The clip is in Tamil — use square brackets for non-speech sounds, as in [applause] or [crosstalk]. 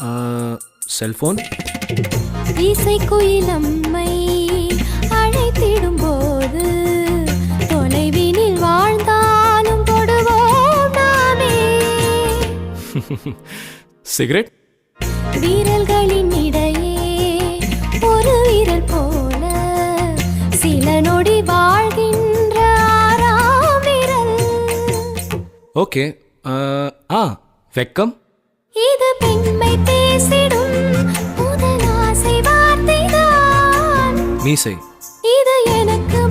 செல்ஃபோன். இசைக்குயிலம்மை அழைத்திடும் போது தொலைவினில் வாழ்ந்தாலும் தொடுவோம் நாமே. [laughs] சிகரெட். வீரல்களின் இடையே ஒரு வீரல் போல சில நொடி வாழ்கின்ற ஆறாம் விரல். ஓகே ஆ வெக்கம். இது பெண்மை மீசை. இது எனக்கு